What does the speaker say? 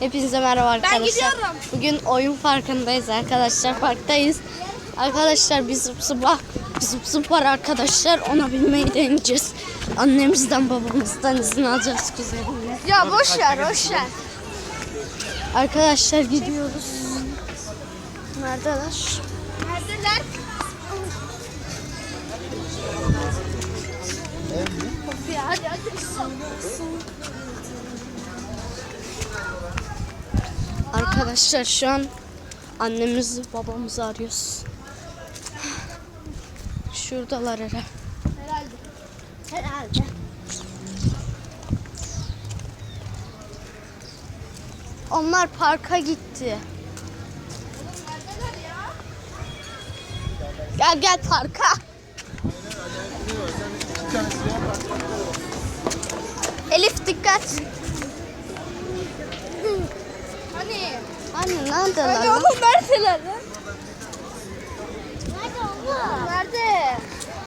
Hepinize merhaba arkadaşlar. gidiyorum. Bugün oyun farkındayız arkadaşlar. Parktayız. Arkadaşlar bir zıp bir zıp zıp var arkadaşlar. Ona binmeyi deneyeceğiz. Annemizden babamızdan izin alacağız kuzenimle. Ya boş ver boş ver. Arkadaşlar gidiyoruz. Neredeler? Neredeler? Hadi hadi. Arkadaşlar şu an annemizi babamızı arıyoruz. Şuradalar herhalde. Herhalde. Herhalde. Onlar parka gitti. Gel gel parka. Elif dikkat. Hani? Anne neredeler? Hani oğlum neredeler lan?